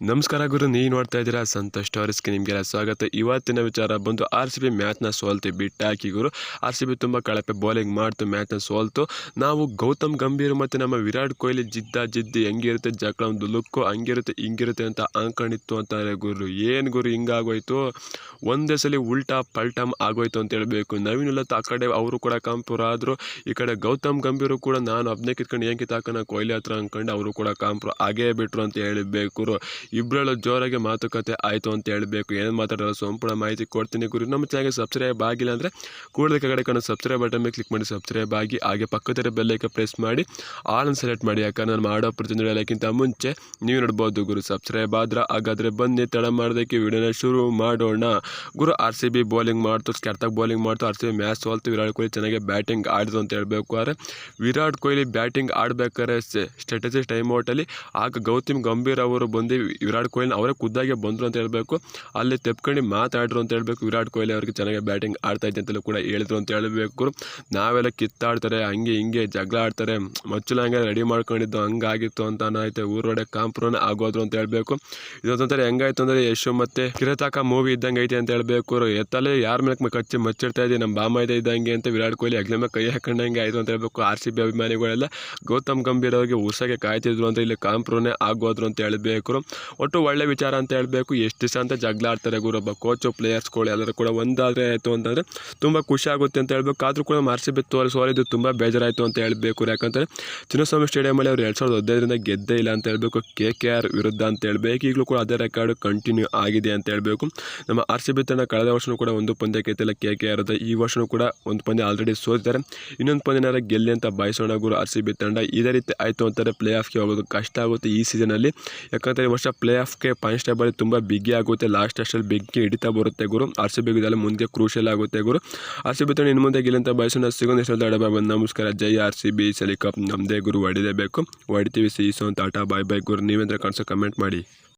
ನಮಸ್ಕಾರ ಗುರು, ನೀವು ನೋಡ್ತಾ ಇದ್ದೀರಾ ಸಂತೋಷ್ ಸ್ಟೋರಿಸ್ಗೆ ನಿಮಗೆಲ್ಲ ಸ್ವಾಗತ. ಇವತ್ತಿನ ವಿಚಾರ ಬಂದು ಆರ್ ಸಿ ಬಿ ಮ್ಯಾಚ್ನ ಸೋಲ್ತು ಬಿಟ್ಟಾಕಿ ಗುರು. ಆರ್ ಸಿ ಬಿ ತುಂಬ ಕಳಪೆ ಬೌಲಿಂಗ್ ಮಾಡ್ತು ಮ್ಯಾಚ್ನ ಸೋಲ್ತು. ನಾವು ಗೌತಮ್ ಗಂಭೀರ್ ಮತ್ತು ನಮ್ಮ ವಿರಾಟ್ ಕೊಹ್ಲಿ ಜಿದ್ದ ಜಿದ್ದಿ ಹೆಂಗಿರುತ್ತೆ, ಜಗಳ ಒಂದು ಲುಕ್ಕು ಹಂಗಿರುತ್ತೆ, ಹಿಂಗಿರುತ್ತೆ ಅಂತ ಅಂಕಣಿತ್ತು ಅಂತಾರೆ ಗುರು. ಏನು ಗುರು, ಹಿಂಗಾಗೋಯ್ತು? ಒಂದೇ ಸಲ ಉಲ್ಟಾ ಪಲ್ಟಮ್ ಆಗೋಯ್ತು ಅಂತ ಹೇಳಬೇಕು. ನವೀನ್ ಉಲ್ಲತ್ ಆ ಕಡೆ ಅವರು ಕೂಡ ಕಾಂಪುರ ಆದರು. ಈ ಕಡೆ ಗೌತಮ್ ಗಂಭೀರು ಕೂಡ ನಾನು ಒಬ್ಬನೇ ಕಿತ್ಕೊಂಡು, ಏನು ಕಿತ್ತಾಕನ ಕೊಹ್ಲಿ ಹತ್ರ? ಅಂದ್ಕೊಂಡು ಅವರು ಕೂಡ ಕಾಂಪುರ ಆಗೇ ಬಿಟ್ರು ಅಂತ ಹೇಳಬೇಕು ಇಬ್ಬರಲ್ಲೂ ಜೋರಾಗಿ ಮಾತುಕತೆ ಆಯಿತು ಅಂತ ಹೇಳಬೇಕು. ಏನು ಮಾತಾಡೋಲ್ಲ ಸಂಪೂರ್ಣ ಮಾಹಿತಿ ಕೊಡ್ತೀನಿ ಗುರು. ನಮ್ಮ ಚಾನಲ್ಗೆ ಸಬ್ಸ್ಕ್ರೈಬ್ ಆಗಿಲ್ಲ ಅಂದರೆ ಕೂಡಲೇ ಕಡೆ ಕಾಣೋ ಸಬ್ಸ್ಕ್ರೈಬ್ ಬಟನ್ ಮೇಲೆ ಕ್ಲಿಕ್ ಮಾಡಿ ಸಬ್ಸ್ಕ್ರೈಬ್ ಆಗಿ, ಹಾಗೆ ಪಕ್ಕದ ಬೆಲ್ಲೈಕೆ ಪ್ರೆಸ್ ಮಾಡಿ ಆಲ್ ಸೆಲೆಕ್ಟ್ ಮಾಡಿ. ಯಾಕಂದ್ರೆ ನಾನು ಮಾಡೋ ಪ್ರತಿಯೊಂದು ಹೇಳೋಕ್ಕಿಂತ ಮುಂಚೆ ನೀವು ನೋಡ್ಬೋದು ಗುರು. ಸಬ್ಸ್ಕ್ರೈಬ್ ಆದ್ರೆ ಹಾಗಾದರೆ ಬನ್ನಿ, ತಡ ಮಾಡೋದಕ್ಕೆ ವಿಡಿಯೋನ ಶುರು ಮಾಡೋಣ. ಗುರು ಆರ್ ಸಿ ಬಿ ಬೌಲಿಂಗ್ ಮಾಡ್ತು ಕೆಟ್ಟಾಗಿ ಬೌಲಿಂಗ್ ಮಾಡ್ತು ಆರ್ ಸಿ ಬಿ ಮ್ಯಾಚ್ ಸೋಲ್ತು. ವಿರಾಟ್ ಕೊಹ್ಲಿ ಚೆನ್ನಾಗಿ ಬ್ಯಾಟಿಂಗ್ ಆಡಿದ್ರು ಅಂತ ಹೇಳಬೇಕು. ಆದರೆ ವಿರಾಟ್ ಕೊಹ್ಲಿ ಬ್ಯಾಟಿಂಗ್ ಆಡಬೇಕಾದ್ರೆ ಸ್ಟ್ರಾಟಜಿ ಟೈಮ್ ಔಟಲ್ಲಿ ಆಗ ಗೌತಮ್ ಗಂಭೀರ್ ಅವರು ಬಂದು ವಿರಾಟ್ ಕೊಹ್ಲಿ ಅವರೇ ಖುದ್ದಾಗೆ ಬಂದರು ಅಂತ ಹೇಳಬೇಕು. ಅಲ್ಲಿ ತೆಪ್ಕೊಂಡು ಮಾತಾಡಿದ್ರು ಅಂತ ಹೇಳಬೇಕು. ವಿರಾಟ್ ಕೊಹ್ಲಿ ಅವರಿಗೆ ಚೆನ್ನಾಗಿ ಬ್ಯಾಟಿಂಗ್ ಆಡ್ತಾ ಇದ್ದೆ ಅಂತಲೂ ಕೂಡ ಹೇಳಿದ್ರು ಅಂತ ಹೇಳಬೇಕು. ನಾವೆಲ್ಲ ಕಿತ್ತಾಡ್ತಾರೆ, ಹಂಗೆ ಹಿಂಗೆ ಜಗಳ ಆಡ್ತಾರೆ. ಮಚ್ಚಲ ಹಂಗೆ ರೆಡಿ ಮಾಡ್ಕೊಂಡಿದ್ದು, ಹಂಗಾಗಿತ್ತು ಅಂತ ಅನ್ನೋಯ್ತು ಊರೊಡೆ ಕಾಂಪ್ರೋನ ಆಗೋದ್ರು ಅಂತ ಹೇಳಬೇಕು. ಇದೊಂಥರ ಹೆಂಗಾಯ್ತು ಅಂದರೆ ಯಶು ಮತ್ತೆ ಕಿರತಾಕ ಮೂವಿ ಇದ್ದಂಗೆ ಐತೆ ಅಂತ ಹೇಳಬೇಕು. ಎತ್ತಲೇ ಯಾರ ಮೇಲೆ ಕಚ್ಚಿ ಮಚ್ಚಿಡ್ತಾ ಇದೆ ನಮ್ಮ ಬಾಮ ಇದೆ ಇದ್ದಂಗೆ ಅಂತ ವಿರಾಟ್ ಕೊಹ್ಲಿ ಅಗ್ಲ ಮೇಲೆ ಕೈ ಹಾಕೊಂಡಂಗೆ ಆಯಿತು ಅಂತ ಹೇಳಬೇಕು. ಆರ್ ಸಿ ಬಿ ಅಭಿಮಾನಿಗಳೆಲ್ಲ ಗೌತಮ್ ಗಂಭೀರ್ ಅವರಿಗೆ ಉರ್ಸಾಗೆ ಕಾಯ್ತಿದ್ರು ಅಂತ ಇಲ್ಲಿ ಕಾಂಪ್ರೋನೇ ಆಗೋದ್ರು ಅಂತ ಹೇಳಬೇಕು. ಒಟ್ಟು ಒಳ್ಳೆ ವಿಚಾರ ಅಂತ ಹೇಳಬೇಕು. ಎಷ್ಟು ದಿವಸ ಅಂತ ಜಗಳ ಆಡ್ತಾರೆ ಗುರು ಒಬ್ಬ ಕೋಚು ಪ್ಲೇಯರ್ಸ್ಗಳು ಎಲ್ಲರೂ ಕೂಡ ಒಂದಾದರೆ ಆಯಿತು ಅಂತಂದರೆ ತುಂಬ ಖುಷಿ ಆಗುತ್ತೆ ಅಂತ ಹೇಳಬೇಕು. ಆದರೂ ಕೂಡ ಆರ್ ಸಿ ಬಿ ತೋರಿ ಸೋಲಿದ್ದು ತುಂಬ ಬೇಜಾರಾಯಿತು ಅಂತ ಹೇಳಬೇಕು. ಯಾಕಂದರೆ ಚಿನ್ನಸ್ವಾಮಿ ಸ್ಟೇಡಿಯಮಲ್ಲಿ ಅವರು ಎರಡು ಸಾವಿರದ ಹದಿನೈದರಿಂದ ಗೆದ್ದೇ ಇಲ್ಲ ಅಂತ ಹೇಳಬೇಕು. ಕೆ ಕೆ ಆರ್ ವಿರುದ್ಧ ಅಂತ ಹೇಳಬೇಕು. ಈಗಲೂ ಕೂಡ ಅದೇ ರೆಕಾರ್ಡ್ ಕಂಟಿನ್ಯೂ ಆಗಿದೆ ಅಂತ ಹೇಳಬೇಕು. ನಮ್ಮ ಆರ್ ಸಿ ಬಿ ಕಳೆದ ವರ್ಷವೂ ಕೂಡ ಒಂದು ಪಂದ್ಯ ಗೆದ್ದಿಲ್ಲ ಕೆ ಕೆ ಆರ್ ಈ ವರ್ಷವೂ ಕೂಡ ಒಂದು ಪಂದ್ಯ ಆಲ್ರೆಡಿ ಸೋತಿದ್ದಾರೆ. ಇನ್ನೊಂದು ಪಂದ್ಯನಾರ ಗೆಲ್ಲಿ ಅಂತ ಬಯಸೋಣ ಗುರು ಆರ್ ಸಿ ಬಿ ತಂಡ. ಇದೇ ರೀತಿ ಆಯಿತು ಅಂತಾರೆ ಪ್ಲೇ ಆಫ್ಗೆ ಹೋಗೋದು ಕಷ್ಟ ಆಗುತ್ತೆ ಈ ಸೀಸನಲ್ಲಿ ಯಾಕಂದರೆ ಈ ವರ್ಷ ಪ್ಲೇ ಆಫ್ಗೆ ಟೇಬಲ್ ತುಂಬ ಬಿಗಿ ಆಗುತ್ತೆ. ಲಾಸ್ಟ್ ಅಷ್ಟಲ್ಲಿ ಬಿಗ್ಗಿ ಹಿಡಿತಾ ಬರುತ್ತೆ ಗುರು. ಆರ್ ಸಿ ಬಿಗಿದೆಲ್ಲ ಮುಂದೆ ಕ್ರೂಷಿಯಲ್ ಆಗುತ್ತೆ ಗುರು. ಆರ್ ಸಿ ಬಿ ಇನ್ನು ಮುಂದೆ ಗೆಲ್ಲಂತ ಬಯಸೋಣ ಸಿಗೋದು ಎಷ್ಟು ಬಂದು ನಮಸ್ಕಾರ. ಜೈ ಆರ್ ಸಿ ಬಿ ಸಲಿ ಕಪ್ ನಮ್ಮದೇ ಗುರು. ಹೊಡಿಲೇಬೇಕು ಹೊಡಿತೀವಿ ಸೀಸೋ ಅಂತ ಆಟ ಬಾಯ್ ಬಾಯ್ ಗುರು. ನೀವೇಂದ್ರೆ ಕಾಣಿಸೋ ಕಮೆಂಟ್ ಮಾಡಿ.